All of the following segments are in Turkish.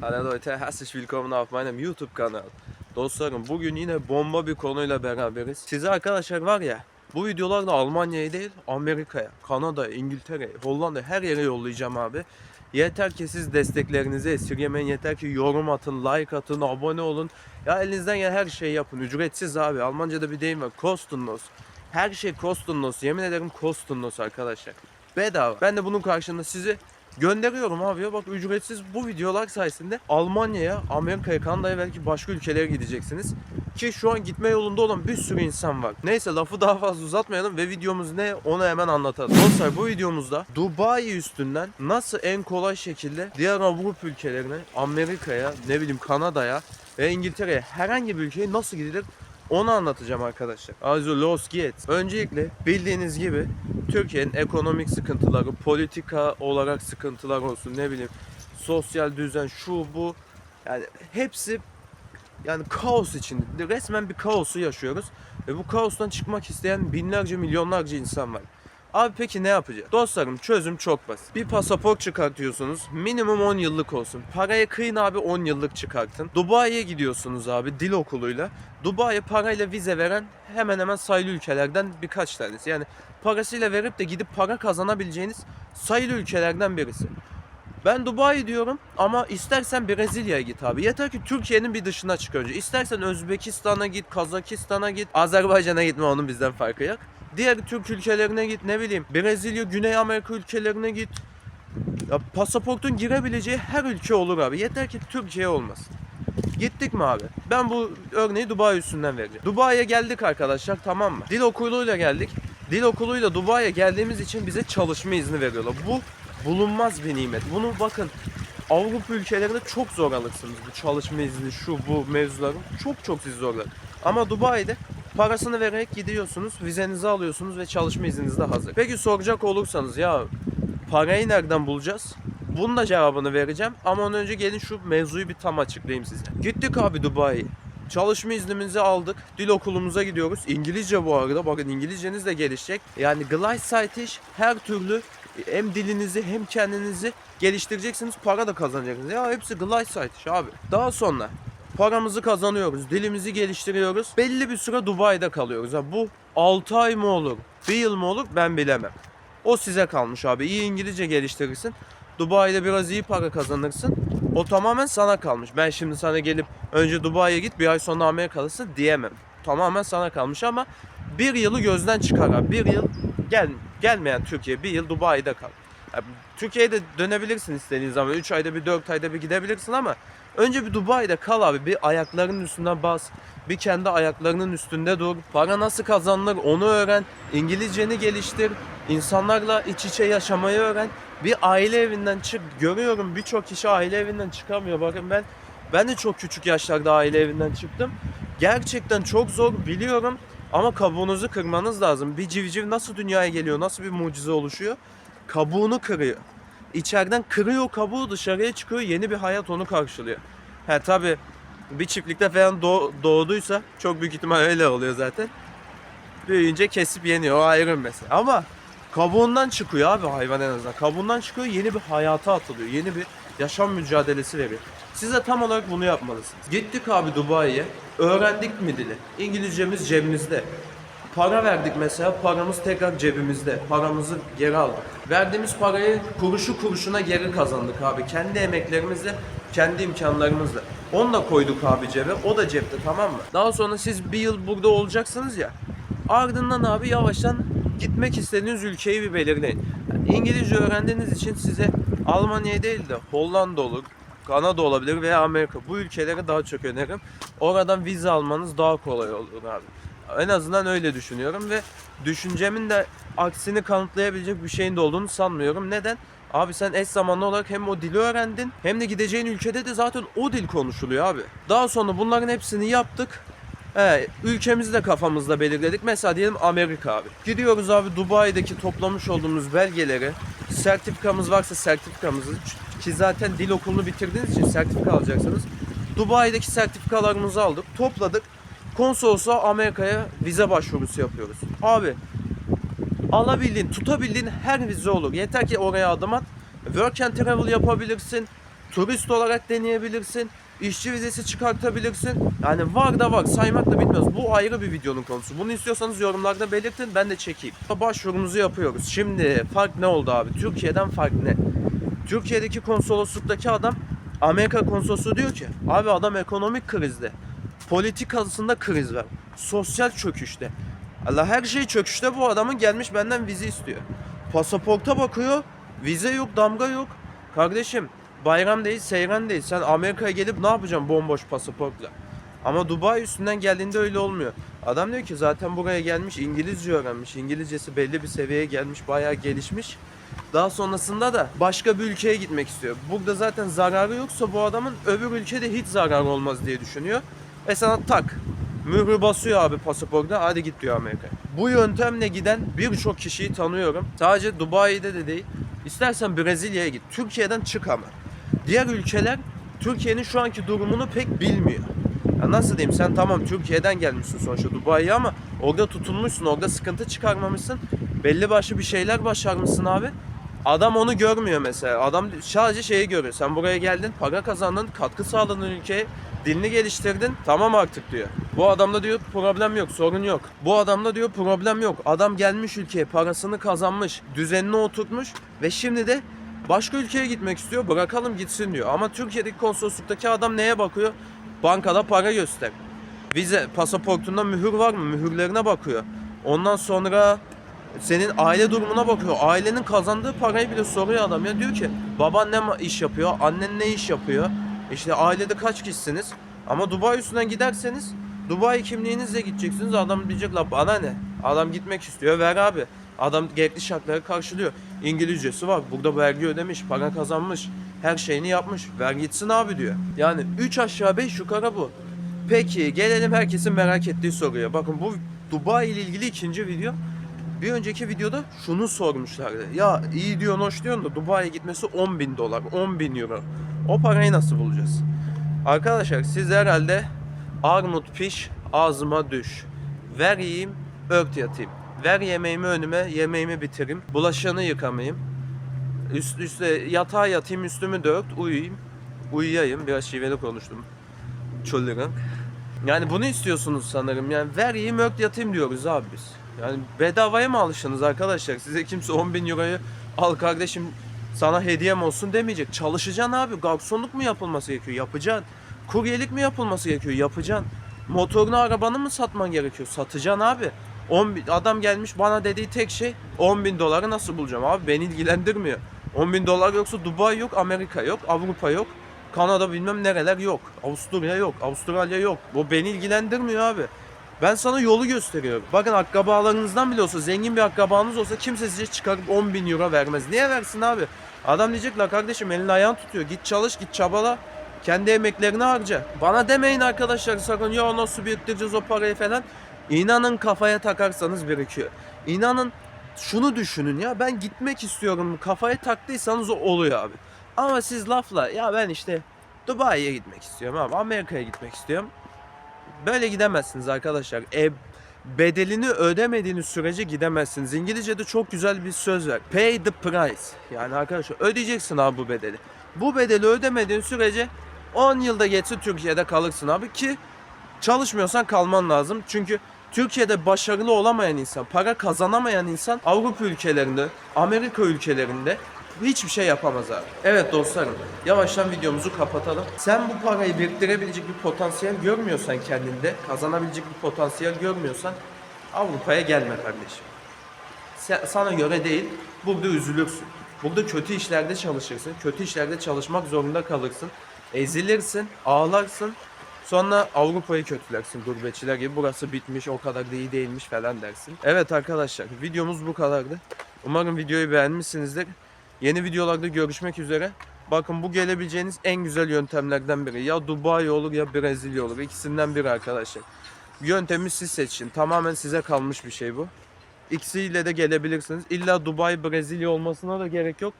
Hallo Leute, herzlich willkommen auf meinem YouTube kanal. Dostlarım bugün yine bomba bir konuyla beraberiz. Size arkadaşlar var ya bu videolarda Almanya'ya değil Amerika'ya, Kanada'ya, İngiltere'ye, Hollanda'ya her yere yollayacağım abi. Yeter ki siz desteklerinizi esirgemeyin. Yeter ki yorum atın, like atın, abone olun. Ya elinizden gelen her şeyi yapın. Ücretsiz abi. Almanca'da bir deyim var. Kostenlos. Her şey kostenlos. Yemin ederim kostenlos arkadaşlar. Bedava. Ben de bunun karşılığında sizi gönderiyorum abi ya. Bak ücretsiz bu videolar sayesinde Almanya'ya, Amerika'ya, Kanada'ya belki başka ülkelere gideceksiniz. Ki şu an gitme yolunda olan bir sürü insan var. Neyse lafı daha fazla uzatmayalım ve videomuz ne onu hemen anlatalım. Dostlar bu videomuzda Dubai üstünden nasıl en kolay şekilde diğer Avrupa ülkelerine, Amerika'ya, ne bileyim Kanada'ya ve İngiltere'ye herhangi bir ülkeye nasıl gidilir onu anlatacağım arkadaşlar. Also los geht's. Öncelikle bildiğiniz gibi Türkiye'nin ekonomik sıkıntıları, politika olarak sıkıntılar olsun ne bileyim sosyal düzen şu bu yani hepsi yani kaos içinde. Resmen bir kaosu yaşıyoruz. Ve bu kaostan çıkmak isteyen binlerce milyonlarca insan var. Abi peki ne yapacağız? Dostlarım çözüm çok basit. Bir pasaport çıkartıyorsunuz. Minimum 10 yıllık olsun. Paraya kıyın abi 10 yıllık çıkartın. Dubai'ye gidiyorsunuz abi dil okuluyla. Dubai parayla vize veren hemen hemen sayılı ülkelerden birkaç tanesi. Yani parasıyla verip de gidip para kazanabileceğiniz sayılı ülkelerden birisi. Ben Dubai diyorum ama istersen Brezilya'ya git abi. Yeter ki Türkiye'nin bir dışına çık önce. İstersen Özbekistan'a git, Kazakistan'a git, Azerbaycan'a gitme onun bizden farkı yok. Diğer Türk ülkelerine git ne bileyim. Brezilya, Güney Amerika ülkelerine git. Ya pasaportun girebileceği her ülke olur abi. Yeter ki Türkiye olmasın. Gittik mi abi? Ben bu örneği Dubai üstünden vereceğim. Dubai'ye geldik arkadaşlar tamam mı? Dil okuluyla geldik. Dil okuluyla Dubai'ye geldiğimiz için bize çalışma izni veriyorlar. Bu bulunmaz bir nimet. Bunu bakın Avrupa ülkelerinde çok zor alırsınız bu çalışma izni şu bu mevzuların. Çok çok sizi zorlar. Ama Dubai'de parasını vererek gidiyorsunuz, vizenizi alıyorsunuz ve çalışma izniniz de hazır. Peki soracak olursanız ya parayı nereden bulacağız? Bunun da cevabını vereceğim ama ondan önce gelin şu mevzuyu bir tam açıklayayım size. Gittik abi Dubai'ye. Çalışma iznimizi aldık. Dil okulumuza gidiyoruz. İngilizce bu arada. Bakın İngilizceniz de gelişecek. Yani Gleichzeitig her türlü hem dilinizi hem kendinizi geliştireceksiniz. Para da kazanacaksınız. Ya hepsi Gleichzeitig abi. Daha sonra paramızı kazanıyoruz. Dilimizi geliştiriyoruz. Belli bir süre Dubai'de kalıyoruz. Ha, bu 6 ay mı olur? Bir yıl mı olur? Ben bilemem. O size kalmış abi. İyi İngilizce geliştirirsin. Dubai'de biraz iyi para kazanırsın. O tamamen sana kalmış. Ben şimdi sana gelip önce Dubai'ye git bir ay sonra Amerikalısın diyemem. Tamamen sana kalmış ama bir yılı gözden çıkar abi. Bir yıl gel, gelmeyen Türkiye bir yıl Dubai'de kal. Türkiye'ye de dönebilirsin istediğin zaman. 3 ayda bir 4 ayda bir gidebilirsin ama önce bir Dubai'de kal abi. Bir ayaklarının üstüne bas. Bir kendi ayaklarının üstünde dur. Para nasıl kazanılır onu öğren. İngilizceni geliştir. İnsanlarla iç içe yaşamayı öğren. Bir aile evinden çık. Görüyorum birçok kişi aile evinden çıkamıyor. Bakın ben ben de çok küçük yaşlarda aile evinden çıktım. Gerçekten çok zor biliyorum. Ama kabuğunuzu kırmanız lazım. Bir civciv nasıl dünyaya geliyor? Nasıl bir mucize oluşuyor? Kabuğunu kırıyor. İçeriden kırıyor kabuğu dışarıya çıkıyor. Yeni bir hayat onu karşılıyor. He tabi bir çiftlikte falan doğ- doğduysa çok büyük ihtimal öyle oluyor zaten. Büyüyünce kesip yeniyor o ayrı bir mesele. Ama kabuğundan çıkıyor abi hayvan en azından. Kabuğundan çıkıyor yeni bir hayata atılıyor. Yeni bir yaşam mücadelesi veriyor. Siz de tam olarak bunu yapmalısınız. Gittik abi Dubai'ye. Öğrendik mi dili? İngilizcemiz cebimizde. Para verdik mesela paramız tekrar cebimizde. Paramızı geri aldık. Verdiğimiz parayı kuruşu kuruşuna geri kazandık abi. Kendi emeklerimizle, kendi imkanlarımızla. Onu da koyduk abi cebe. O da cepte tamam mı? Daha sonra siz bir yıl burada olacaksınız ya. Ardından abi yavaştan gitmek istediğiniz ülkeyi bir belirleyin. İngilizce öğrendiğiniz için size Almanya değil de Hollanda olur, Kanada olabilir veya Amerika. Bu ülkelere daha çok öneririm. Oradan vize almanız daha kolay olur abi. En azından öyle düşünüyorum ve düşüncemin de aksini kanıtlayabilecek bir şeyin de olduğunu sanmıyorum. Neden? Abi sen eş zamanlı olarak hem o dili öğrendin hem de gideceğin ülkede de zaten o dil konuşuluyor abi. Daha sonra bunların hepsini yaptık. He, ülkemizi de kafamızda belirledik. Mesela diyelim Amerika abi. Gidiyoruz abi Dubai'deki toplamış olduğumuz belgeleri, sertifikamız varsa sertifikamızı ki zaten dil okulunu bitirdiğiniz için sertifika alacaksınız. Dubai'deki sertifikalarımızı aldık, topladık. Konsolosluğa Amerika'ya vize başvurusu yapıyoruz. Abi alabildiğin, tutabildiğin her vize olur. Yeter ki oraya adım at. Work and travel yapabilirsin. Turist olarak deneyebilirsin. işçi vizesi çıkartabilirsin. Yani var da var saymakla bitmez. Bu ayrı bir videonun konusu. Bunu istiyorsanız yorumlarda belirtin ben de çekeyim. Başvurumuzu yapıyoruz. Şimdi fark ne oldu abi? Türkiye'den fark ne? Türkiye'deki konsolosluktaki adam Amerika konsolosluğu diyor ki abi adam ekonomik krizde. Politikasında kriz var. Sosyal çöküşte. Allah her şey çöküşte bu adamın gelmiş benden vize istiyor. Pasaporta bakıyor. Vize yok, damga yok. Kardeşim bayram değil, seyran değil. Sen Amerika'ya gelip ne yapacaksın bomboş pasaportla? Ama Dubai üstünden geldiğinde öyle olmuyor. Adam diyor ki zaten buraya gelmiş İngilizce öğrenmiş. İngilizcesi belli bir seviyeye gelmiş, bayağı gelişmiş. Daha sonrasında da başka bir ülkeye gitmek istiyor. Burada zaten zararı yoksa bu adamın öbür ülkede hiç zararı olmaz diye düşünüyor. Ve sana tak mührü basıyor abi pasaporta hadi git diyor Amerika'ya. Bu yöntemle giden birçok kişiyi tanıyorum. Sadece Dubai'de de değil. İstersen Brezilya'ya git. Türkiye'den çık ama. Diğer ülkeler Türkiye'nin şu anki durumunu pek bilmiyor. Ya nasıl diyeyim sen tamam Türkiye'den gelmişsin sonuçta Dubai'ye ama orada tutunmuşsun, orada sıkıntı çıkarmamışsın. Belli başlı bir şeyler başarmışsın abi. Adam onu görmüyor mesela. Adam sadece şeyi görüyor. Sen buraya geldin, para kazandın, katkı sağladın ülkeye, dilini geliştirdin. Tamam artık diyor. Bu adamda diyor problem yok, sorun yok. Bu adamda diyor problem yok. Adam gelmiş ülkeye, parasını kazanmış, düzenini oturtmuş ve şimdi de başka ülkeye gitmek istiyor. Bırakalım gitsin diyor. Ama Türkiye'deki konsolosluktaki adam neye bakıyor? Bankada para göster. Vize, pasaportunda mühür var mı? Mühürlerine bakıyor. Ondan sonra senin aile durumuna bakıyor. Ailenin kazandığı parayı bile soruyor adam ya. Diyor ki baban ne iş yapıyor? Annen ne iş yapıyor? İşte ailede kaç kişisiniz? Ama Dubai üstünden giderseniz Dubai kimliğinizle gideceksiniz. Adam diyecek la bana ne? Adam gitmek istiyor. Ver abi. Adam gerekli şartları karşılıyor. İngilizcesi var. Burada vergi ödemiş. Para kazanmış. Her şeyini yapmış. Ver gitsin abi diyor. Yani 3 aşağı 5 yukarı bu. Peki gelelim herkesin merak ettiği soruya. Bakın bu Dubai ile ilgili ikinci video. Bir önceki videoda şunu sormuşlardı. Ya iyi diyorsun hoş diyorsun da Dubai'ye gitmesi 10 bin dolar, 10 bin euro. O parayı nasıl bulacağız? Arkadaşlar siz herhalde armut piş ağzıma düş. Ver yiyeyim, ört yatayım. Ver yemeğimi önüme, yemeğimi bitireyim. Bulaşığını yıkamayayım. Üst üste yatağa yatayım, üstümü dört, uyuyayım. Uyuyayım. Biraz şiveli konuştum. Çöllüğün. Yani bunu istiyorsunuz sanırım. Yani ver yiyeyim, ört yatayım diyoruz abi biz. Yani bedavaya mı alıştınız arkadaşlar? Size kimse 10 bin euroyu al kardeşim sana hediyem olsun demeyecek. Çalışacaksın abi. Garsonluk mu yapılması gerekiyor? Yapacaksın. Kuryelik mi yapılması gerekiyor? Yapacaksın. Motorunu arabanı mı satman gerekiyor? Satacaksın abi. 10 bin, adam gelmiş bana dediği tek şey 10 bin doları nasıl bulacağım abi beni ilgilendirmiyor. 10 bin dolar yoksa Dubai yok, Amerika yok, Avrupa yok, Kanada bilmem nereler yok, Avusturya yok, Avustralya yok. Bu beni ilgilendirmiyor abi. Ben sana yolu gösteriyorum. Bakın akrabalarınızdan bile olsa, zengin bir akrabanız olsa kimse size çıkarıp 10 bin euro vermez. Niye versin abi? Adam diyecek la kardeşim elini ayağını tutuyor. Git çalış, git çabala. Kendi emeklerini harca. Bana demeyin arkadaşlar sakın ya nasıl biriktireceğiz o parayı falan. İnanın kafaya takarsanız birikiyor. İnanın şunu düşünün ya ben gitmek istiyorum kafaya taktıysanız o oluyor abi. Ama siz lafla ya ben işte Dubai'ye gitmek istiyorum abi Amerika'ya gitmek istiyorum. Böyle gidemezsiniz arkadaşlar. E, bedelini ödemediğiniz sürece gidemezsiniz. İngilizce'de çok güzel bir söz var. Pay the price. Yani arkadaşlar ödeyeceksin abi bu bedeli. Bu bedeli ödemediğin sürece 10 yılda geçse Türkiye'de kalırsın abi ki çalışmıyorsan kalman lazım. Çünkü Türkiye'de başarılı olamayan insan, para kazanamayan insan Avrupa ülkelerinde, Amerika ülkelerinde hiçbir şey yapamaz abi. Evet dostlarım, yavaştan videomuzu kapatalım. Sen bu parayı biriktirebilecek bir potansiyel görmüyorsan kendinde, kazanabilecek bir potansiyel görmüyorsan Avrupa'ya gelme kardeşim. Sen- sana göre değil, burada üzülürsün. Burada kötü işlerde çalışırsın, kötü işlerde çalışmak zorunda kalırsın. Ezilirsin, ağlarsın. Sonra Avrupa'yı kötülersin gurbetçiler gibi. Burası bitmiş, o kadar da iyi değilmiş falan dersin. Evet arkadaşlar, videomuz bu kadardı. Umarım videoyu beğenmişsinizdir. Yeni videolarda görüşmek üzere. Bakın bu gelebileceğiniz en güzel yöntemlerden biri. Ya Dubai olur ya Brezilya olur. İkisinden biri arkadaşlar. Yöntemi siz seçin. Tamamen size kalmış bir şey bu. İkisiyle de gelebilirsiniz. İlla Dubai, Brezilya olmasına da gerek yok.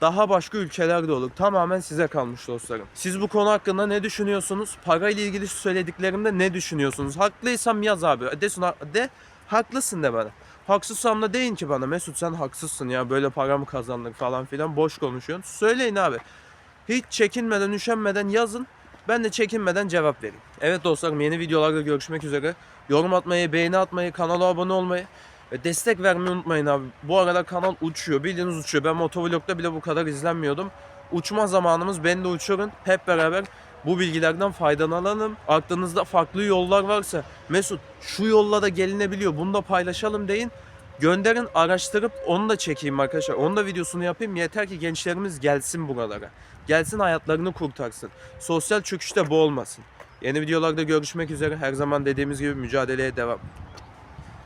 Daha başka ülkeler de olur. Tamamen size kalmış dostlarım. Siz bu konu hakkında ne düşünüyorsunuz? Parayla ilgili söylediklerimde ne düşünüyorsunuz? Haklıysam yaz abi. De, de haklısın de bana. Haksızsam da deyin ki bana Mesut sen haksızsın ya böyle para mı kazandık falan filan boş konuşuyorsun. Söyleyin abi. Hiç çekinmeden, üşenmeden yazın. Ben de çekinmeden cevap vereyim. Evet dostlarım yeni videolarda görüşmek üzere. Yorum atmayı, beğeni atmayı, kanala abone olmayı ve destek vermeyi unutmayın abi. Bu aralar kanal uçuyor. Bildiğiniz uçuyor. Ben motovlogda bile bu kadar izlenmiyordum. Uçma zamanımız. Beni de uçurun. Hep beraber bu bilgilerden faydalanalım. Aklınızda farklı yollar varsa Mesut şu yolla da gelinebiliyor. Bunu da paylaşalım deyin. Gönderin araştırıp onu da çekeyim arkadaşlar. Onu da videosunu yapayım. Yeter ki gençlerimiz gelsin buralara. Gelsin hayatlarını kurtarsın. Sosyal çöküşte boğulmasın. Yeni videolarda görüşmek üzere. Her zaman dediğimiz gibi mücadeleye devam.